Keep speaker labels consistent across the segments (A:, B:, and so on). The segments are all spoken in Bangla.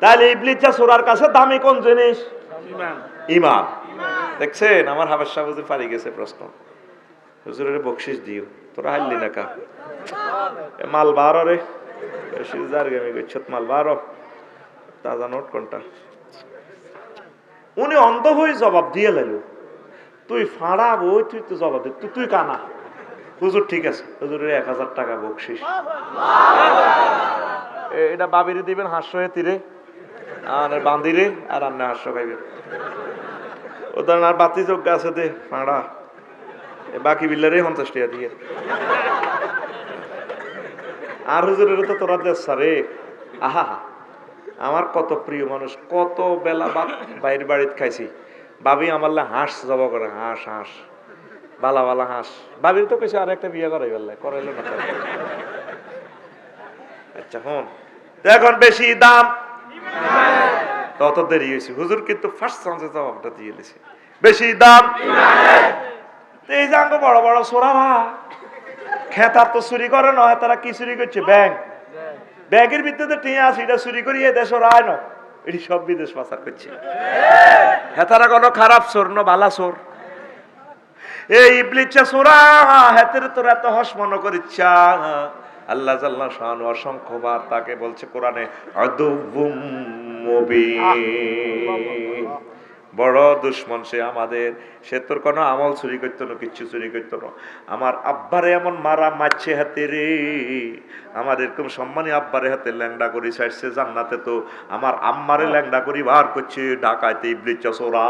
A: তাহলে ইবলিচা সোরার কাছে দামি কোন জিনিস?
B: ইমান।
A: দেখছেন? আমার হাবের সাহেব পারি গেছে প্রশ্ন। হুজুরের বকশিস দিও। তোরা হারলি না কা? এ মাল বারো রে। সিজার গেমি গচ্ছত মাল বারো তাজা নোট কোনটা? উনি অন্ধ হয়ে জবাব দিয়ে তুই ফাড়া বই তুই তো জবাব দে। তুই তুই কানা? হুজুর ঠিক আছে। হুজুরের এক হাজার টাকা বকশিস। এ- এটা বাবিরে দিবেন হাস্য তীরে আর বান্দিরে আর আপনি হাস্য খাইবেন ওদের আর বাতি যোগ্য আছে দে ফাঁড়া বাকি বিল্লারে পঞ্চাশ টাকা দিয়ে। আর হুজুরের তো তোরা দেশ রে আহা, আমার কত প্রিয় মানুষ, কত বেলা বা বাইরে বাড়িতে খাইছি। বাবি আমার হাঁস জব করে, হাঁস হাঁস, বালা বালা হাঁস। বাবির তো কেছে আর একটা বিয়ে করাই বললে, করাইলো না। আচ্ছা হন। এখন বেশি দাম। তত দেরি হয়েছে। হুজুর কিন্তু ফার্স্ট চান্সে জবাবটা দিয়ে দিয়েছে বেশি দাম? এই জাঙ্গ বড় বড় সোরারা খেতার তো চুরি করে নয়, তারা কি চুরি করছে? ব্যাংক। ব্যাগের ভিতরে টিয়া আছে, এটা চুরি করি, এ দেশ রায় ন এটি সব বিদেশ পাচার করছে। হেতারা কোনো খারাপ চোর ন বালা চোর। এই ইবলিচ্ছা সোরা হেতের তোর এত হস মনে করিচ্ছা। আল্লাহ জাল্লাহ শান অসংখ্যবার তাকে বলছে কোরআনে আদুবুম মুবিন। বড় দুশ্মন সে আমাদের। সে তোর কোনো আমল চুরি করতো না, কিচ্ছু চুরি করতো না। আমার আব্বারে এমন মারা মারছে হাতে রে। আমার এরকম সম্মানী আব্বারে হাতে ল্যাংডা করি ছাড়ছে জান্নাতে তো। আমার আম্মারে ল্যাংডা করি বার করছে ঢাকাইতে ইবলিচ্ছা সোরা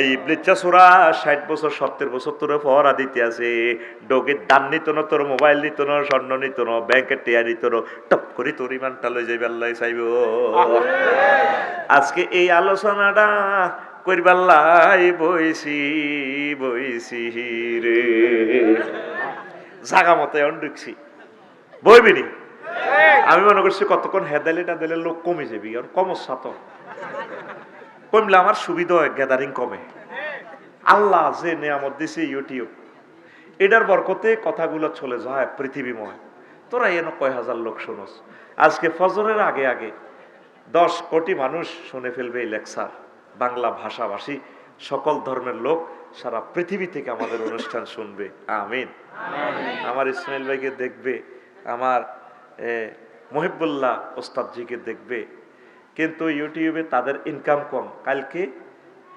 A: এই ইবলিচ্ছা সোরা ষাট বছর, সত্তর বছর তোর পহরা দিতে আছে। ডোগের দান নিত না, তোর মোবাইল নিত না, স্বর্ণ নিত না, ব্যাংকের টেয়া নিত না। টপ করে তোর ইমানটা লই যাইবে, আল্লাহ চাইব। আজকে এই বইছি বইছি রে। জাগা মতো এখন ঢুকছি। বইবিনি আমি মনে করছি কতক্ষণ হেদালি হেদালিটা দিলে লোক কমে যাবি, আর কমস্যা তো। কমলে আমার সুবিধা হয় গ্যাদারিং কমে। আল্লাহ যে নেয়ামত দিছে ইউটিউব। এটার বরকতে কথাগুলো চলে যায় পৃথিবীময়। তোরা এন কয় হাজার লোক শোনস। আজকে ফজরের আগে আগে দশ কোটি মানুষ শুনে ফেলবে এই লেকচার। বাংলা ভাষাভাষী সকল ধর্মের লোক সারা পৃথিবী থেকে আমাদের অনুষ্ঠান শুনবে। আমিন। আমার ইসমাইল ভাইকে দেখবে আমার মহিবুল্লাহ ওস্তাদজিকে দেখবে। কিন্তু ইউটিউবে তাদের ইনকাম কম। কালকে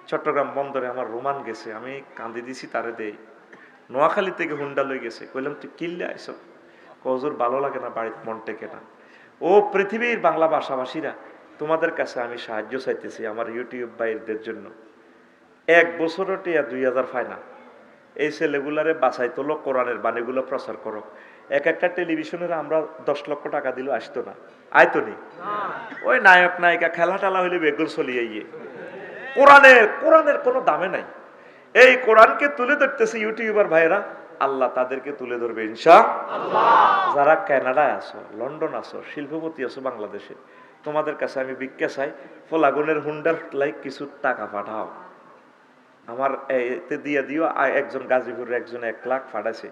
A: চট্টগ্রাম বন্দরে আমার রোমান গেছে আমি কান্দি দিছি তারে দেই। নোয়াখালী থেকে হুন্ডা লই গেছে। কইলাম তুই কিনলে আইস? কজোর ভালো লাগে না বাড়িতে মন টেকে না। ও পৃথিবীর বাংলা ভাষাভাষীরা তোমাদের কাছে আমি সাহায্য চাইতেছি আমার ইউটিউব বাইরদের জন্য। এক বছরও টিয়া দুই হাজার পায় না। এই ছেলেগুলারে বাছাই তোলো কোরআনের বাণীগুলো প্রচার করো। এক একটা টেলিভিশনের আমরা দশ লক্ষ টাকা দিল আসতো না। আয়তো নি? ওই নায়ক নায়িকা খেলা টেলা হইলে বেগুন চলিয়ে গিয়ে কোরআনের কোরআনের কোনো দামে নাই। এই কোরআনকে তুলে ধরতেছে ইউটিউবার ভাইরা আল্লাহ তাদেরকে তুলে ধরবে ইনশা যারা কানাডায় আছো লন্ডন আছো শিল্পপতি আছো বাংলাদেশে তোমাদের কাছে আমি ভিক্ষা চাই ফলাগুনের হুন্ডার লাইক কিছু টাকা পাঠাও। আমার এতে দিয়ে দিও একজন গাজীপুরের একজন এক লাখ ফাটাছে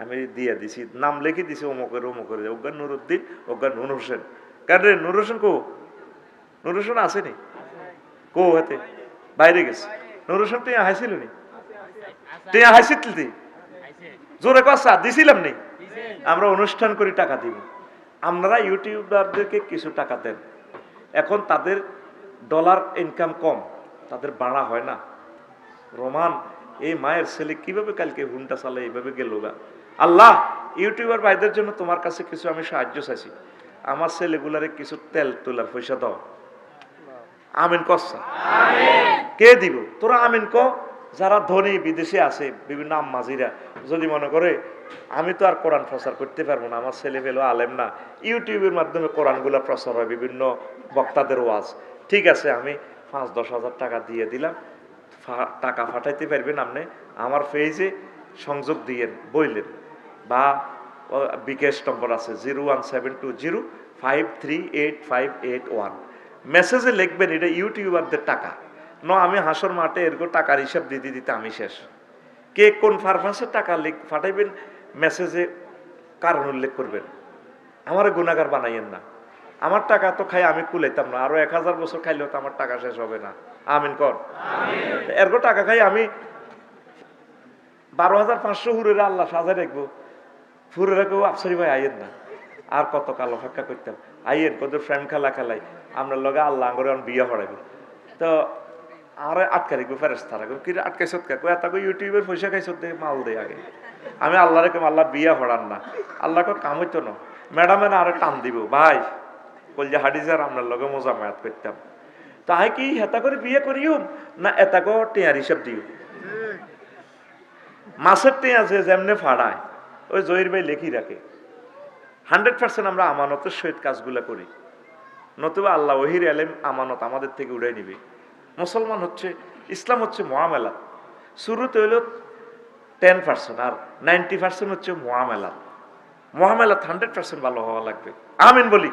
A: আমি দিয়ে দিছি নাম লিখে দিছি অমুকের অমুকের। ওজ্ঞা নুরুদ্দিন ওজ্ঞা নুর হোসেন। কারণ রে, নুর হোসেন কো? নুর হোসেন আসেনি কো হাতে? বাইরে গেছে। নুর হোসেন তুই হাসিল নি? তুই হাসিল তুই জোরে কথা দিছিলাম নি? আমরা অনুষ্ঠান করি টাকা দিব। আপনারা ইউটিউবারদেরকে কিছু টাকা দেন। এখন তাদের ডলার ইনকাম কম তাদের বাড়া হয় না। রোমান এই মায়ের ছেলে কীভাবে কালকে হুন্ডা চালে এইভাবে গেল গা। আল্লাহ ইউটিউবার ভাইদের জন্য তোমার কাছে কিছু আমি সাহায্য চাইছি। আমার ছেলেগুলারে কিছু তেল তোলার পয়সা দাও। আমিন কসা কে দিব? তোরা আমিন ক যারা ধনী বিদেশে আছে বিভিন্ন আম্মাজিরা যদি মনে করে আমি তো আর কোরআন প্রচার করতে পারব না, আমার ছেলে পেল আলেম না। ইউটিউবের মাধ্যমে কোরআনগুলো প্রচার হয় বিভিন্ন বক্তাদের ওয়াজ। ঠিক আছে, আমি পাঁচ দশ হাজার টাকা দিয়ে দিলাম টাকা পাঠাইতে পারবেন আপনি, আমার পেজে সংযোগ দিয়েন, বইলেন। বা বিকেশ নম্বর আছে zero one seven two zero five three eight five eight one. মেসেজে লিখবেন, এটা ইউটিউবারদের টাকা। ন, আমি হাসর মাঠে এরকম টাকার হিসাব দিতে দিতে আমি শেষ। কে কোন ফার্মাসের টাকা লিখ, পাঠাইবেন মেসেজে কারণ উল্লেখ করবেন। আমার গুণাগার বানাইয়েন না। আমার টাকা তো খাই আমি কুলাইতাম না। আরও এক হাজার বছর খাইলেও তো আমার টাকা শেষ হবে না। আমিন কর। এরপর টাকা খাই আমি বারো হাজার পাঁচশো হুরের আল্লাহ সাজা রাখব। ফুরে রাখব আফসারি ভাই আইয়েন না। আর কত কালো ফাঁকা করতাম। আইয়েন কত ফ্রেন্ড খেলা খেলাই। আমরা লগে আল্লাহ আঙ্গরে বিয়ে হরাইব। তো আর আটকা রাখব ফেরেস তারা কি আটকাইছত কে? এত ইউটিউবের পয়সা খাইছত দে মাল দে আগে। আমি আল্লাহ রেখে আল্লাহ বিয়া হরান না। আল্লাহকে কাম হইতো না। ম্যাডামে না আরে টান দিব, ভাই কলজা হাডিজার আপনার লগে মজা মায়াত করতাম। তাই কি হেতা করে বিয়ে করিও? না এতাকে টেয়ার হিসাব দিও? মাছের টেঁ আছে যেমনে ফাড়ায়, ওই জহির ভাই লেখি রাখে। হান্ড্রেড পার্সেন্ট আমরা আমানতের সহিত কাজগুলো করি। নতুবা আল্লাহ ওহির আলেম আমানত আমাদের থেকে উড়াই নিবে। মুসলমান হচ্ছে ইসলাম হচ্ছে মহামেলা। শুরুতে হইল টেন পার্সেন্ট আর নাইনটি পার্সেন্ট হচ্ছে মহামেলা। মহামেলা হান্ড্রেড পার্সেন্ট ভালো হওয়া লাগবে। আমিন বলি।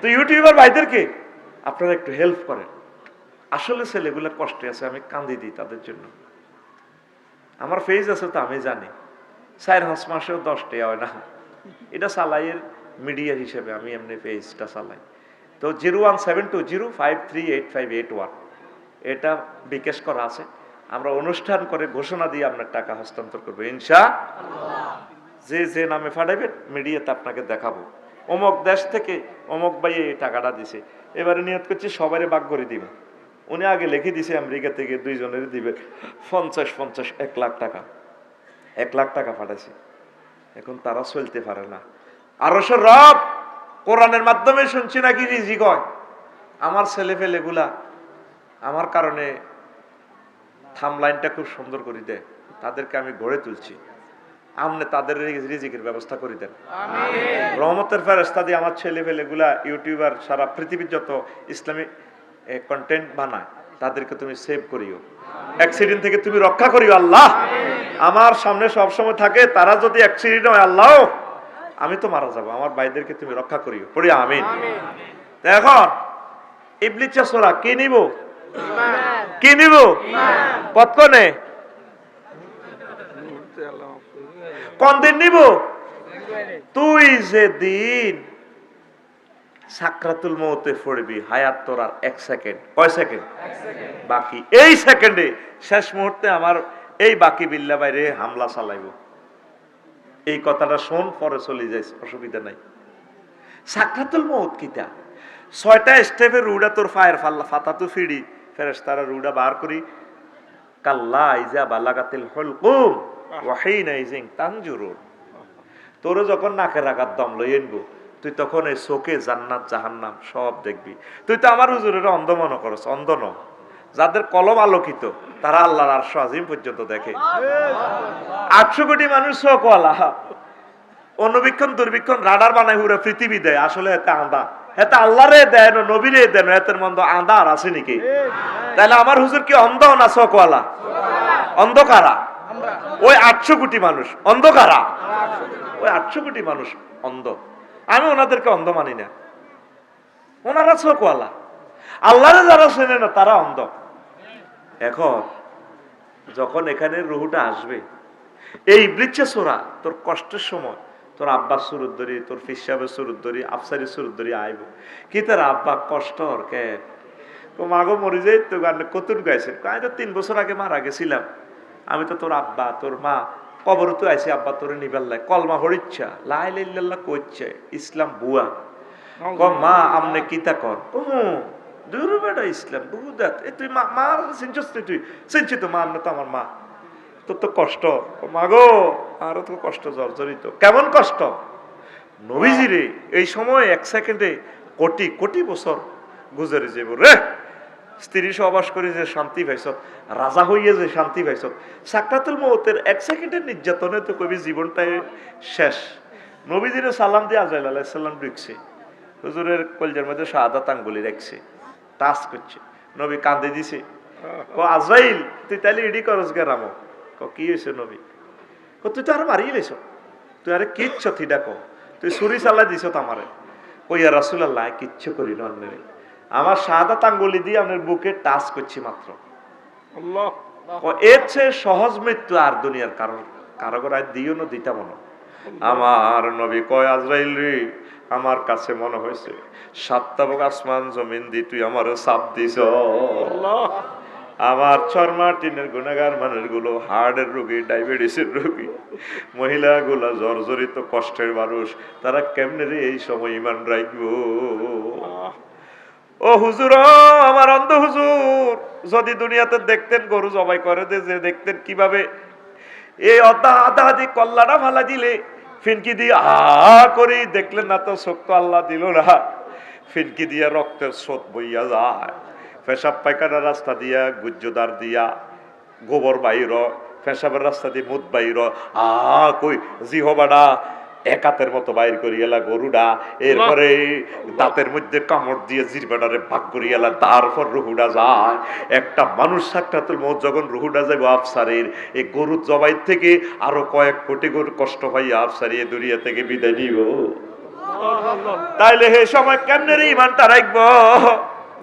A: তো ইউটিউবার ভাইদেরকে আপনারা একটু হেল্প করেন। আসলে ছেলেগুলো কষ্টে আছে আমি কান্দি দিই তাদের জন্য। আমার ফেজ আছে তো আমি জানি। চার হাঁস মাসেও দশ টাকা হয় না। এটা চালাইয়ের মিডিয়া হিসেবে আমি এমনি পেজটা চালাই। তো zero one seven two zero five three eight five eight one এটা বিকাশ করা আছে। আমরা অনুষ্ঠান করে ঘোষণা দিয়ে আপনার টাকা হস্তান্তর করব। ইনশা যে যে নামে ফাটাবেন মিডিয়াতে আপনাকে দেখাবো। অমুক দেশ থেকে অমুক ভাই এই টাকাটা দিছে। এবারে নিয়ত করছি সবারই বাক করে দিব। উনি আগে লিখে দিছে, আমেরিকা থেকে দুইজনের দিবে। পঞ্চাশ পঞ্চাশ, এক লাখ টাকা। এক লাখ টাকা পাঠাইছে এখন তারা চলতে পারে না। আরও সে রব কোরআনের মাধ্যমে শুনছি নাকি রিজি কয় আমার ছেলে ফেলেগুলা আমার কারণে থাম লাইনটা খুব সুন্দর করে দেয়। তাদেরকে আমি গড়ে তুলছি। আমনে তাদের রিজিকের ব্যবস্থা করে দেন। রহমতের ফেরেস্তা দিয়ে আমার ছেলে ফেলেগুলা ইউটিউবার সারা পৃথিবীর যত ইসলামিক কন্টেন্ট বানায় তাদেরকে তুমি সেভ করিও। অ্যাক্সিডেন্ট থেকে তুমি রক্ষা করিও আল্লাহ। আমার সামনে সব সময় থাকে তারা যদি অ্যাক্সিডেন্ট হয় আল্লাহ আমি তো মারা যাব আমার ভাইদেরকে তুমি রক্ষা করিও। পড়ি আমিন। এখন ইবলিচা সোরা কি নিব? কি নিব? কতক্ষণে কোন দিন নিব? তুই যে দিন সাকরাতুল মৌতে পড়বি, হায়াত তোর আর এক সেকেন্ড। কয় সেকেন্ড? বাকি এই সেকেন্ডে। শেষ মুহূর্তে আমার এই বাকি বিল্লা বাইরে হামলা চালাইব। এই কথাটা শোন, পরে চলে যাই অসুবিধা নাই। সাকরাতুল মৌত কিতা? ছয়টা স্টেপের রুডা তোর ফায়ার ফাল্লা, ফাতা তো ফিডি ফেরেস তারা রুডা বার করি। কাল্লা ইজা বালাগাতিল ওয়াহিনা ইজিং তানজুরুন। যখন নাকের আঘাত দম লই আনব, তুই তখন এই চোখে জান্নাত, জাহান্নাম সব দেখবি। তুই তো আমার হুজুরের অন্ধ মনে করস, অন্ধ ন যাদের কলম আলোকিত, তারা আল্লাহর আরশ আজিম পর্যন্ত দেখে। আটশো কোটি মানুষ চোখওয়ালা। অনুবীক্ষণ, দুর্বীক্ষণ, রাডার বানায় হুরে পৃথিবী দেয়, আসলে এতে আন্দা এতে আল্লাহরে দেয় না নবীরে দেয় না এতের মন্দ আন্দা আর আছে নাকি? তাহলে আমার হুজুর কি অন্ধ না চোখওয়ালা? অন্ধকারা? ওই আটশো কোটি মানুষ অন্ধকারা? ওই আটশো কোটি মানুষ অন্ধ। আমি ওনাদেরকে অন্ধ মানি না। ওনারা চোখওয়ালা। আল্লাহরে যারা চেনে না তারা অন্ধ। এখন যখন এখানে রুহুটা আসবে এই ইবলিচ্ছে সোরা তোর কষ্টের সময়। তোর আব্বার সুরুদ ধরি তোর ফিসাবের সুরুদ ধরি আফসারি সুরুদ ধরি আইব। কি তোর আব্বা কষ্ট ওর কে? তো মাগো মরে যাই তো গান কতুন গাইছে। আমি তো তিন বছর আগে মারা গেছিলাম। আমি তো তোর আব্বা তোর মা কবর তো আইসি আব্বা তোর নিবাল্লাই কলমা হরিচ্ছা লাই লাইল্লাহ কইছে ইসলাম বুয়া। ক মা আমনে কিতা কর? ও দূর বেটা ইসলাম বুদাত এ তুই মা মা চিনছস তুই তুই? চিনছি তো মা আমনে তো আমার মা। তোর তো কষ্ট। মাগো আরও তো কষ্ট জর্জরিত। কেমন কষ্ট? নবীজি রে এই সময় এক সেকেন্ডে কোটি কোটি বছর গুজরে যাব রে। স্ত্রী সহবাস করে যে শান্তি পাইছত রাজা হইয়ে যে শান্তি পাইছত সাকরাতুল মৌতের এক সেকেন্ডের নির্যাতনে তো কবি জীবনটাই শেষ। নবীজিরে সালাম দিয়ে আজাইল আলাইসাল্লাম ঢুকছে হুজুরের কলজার মধ্যে শাহাদাত আঙ্গুলি রাখছে টাচ করছে। নবী কান্দে দিছে। ও আজাইল তুই তাহলে ইডি করস গে রামো। ক হয়েছে নবী? তুই তো আর মারিয়ে লেছ। তুই আরে কিচ্ছ থিডা ক তুই ছুরি চালাই দিছ আমারে কইয়া রাসুল আল্লাহ কিচ্ছু করি আমার শাহাদাত আঙ্গুলি দিয়ে আপনার বুকে টাচ করছি মাত্র এর চেয়ে সহজ মৃত্যু আর দুনিয়ার কারণ। কারও আর দিও না দিতাম না আমার নবী কয় আজরাইল রে আমার কাছে মনে হয়েছে সাতটা বক আসমান জমিন দি তুই আমারও সাপ দিছ। আমার চর্মা টিনের গুণাগার মানেরগুলো হার্টের রোগী, ডায়াবেটিসের রোগী। মহিলাগুলা জর্জরিত কষ্টের মানুষ, তারা কেমনে রে এই সময় ইমান রাখব? ও হুজুর আমার অন্ধ হুজুর, যদি দুনিয়াতে দেখতেন গরু জবাই করে দে, যে দেখতেন কীভাবে এই অদা আদা আদি কল্লাটা ফালা দিলে, ফিনকি দিয়ে আ করে দেখলেন না তো শোক তো আল্লাহ দিল না। ফিনকি দিয়ে রক্তের স্রোত বইয়া যায়। পেশাব পায়খানার রাস্তা দিয়া গুজ্জদার দিয়া গোবর বাইর পেশাবের রাস্তা দিয়ে মুদ বাইর আ কই জিহবাডা একাতের মতো বাইর করি এলা গরুডা এরপরে দাঁতের মধ্যে কামড় দিয়ে জিরবাডারে ভাগ করি এলা তারপর রুহুডা যায়। একটা মানুষ সাক্ষাতের মত যখন রুহুডা যাবে আফসারের এই গরু জবাই থেকে আরও কয়েক কোটি গরু কষ্ট পাই আফসারি এ দুনিয়া থেকে বিদায় নিব। তাইলে হে সময় কেমনে রে ইমানটা রাখব?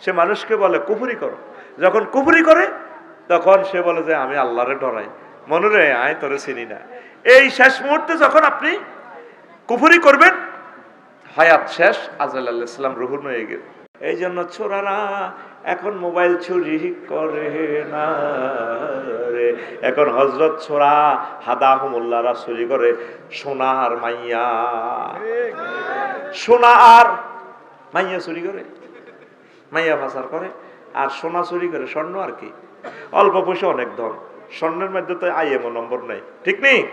A: সে মানুষকে বলে, কুফুরি করো। যখন কুফুরি করে, তখন সে বলে যে, আমি আল্লাহরে ডরাই। মনে রে, আয়, তোরে চিনি না। এই শেষ মুহূর্তে যখন আপনি কুফুরি করবেন, হায়াত শেষ, আজাল আল্লাহ ইসলাম রুহুন হয়ে গেল। এই জন্য ছোড়ারা এখন মোবাইল চুরি করে না রে। এখন হজরত ছোড়া হাদা হুমুল্লারা চুরি করে সোনার মাইয়া। সোনা আর মাইয়া চুরি করে। মাইয়া পাচার করে, আর সোনা চুরি করে স্বর্ণ আর কি। অল্প পয়সা অনেক ধন। স্বর্ণের মধ্যে তো আইএমও নম্বর নেই। ঠিক নেই?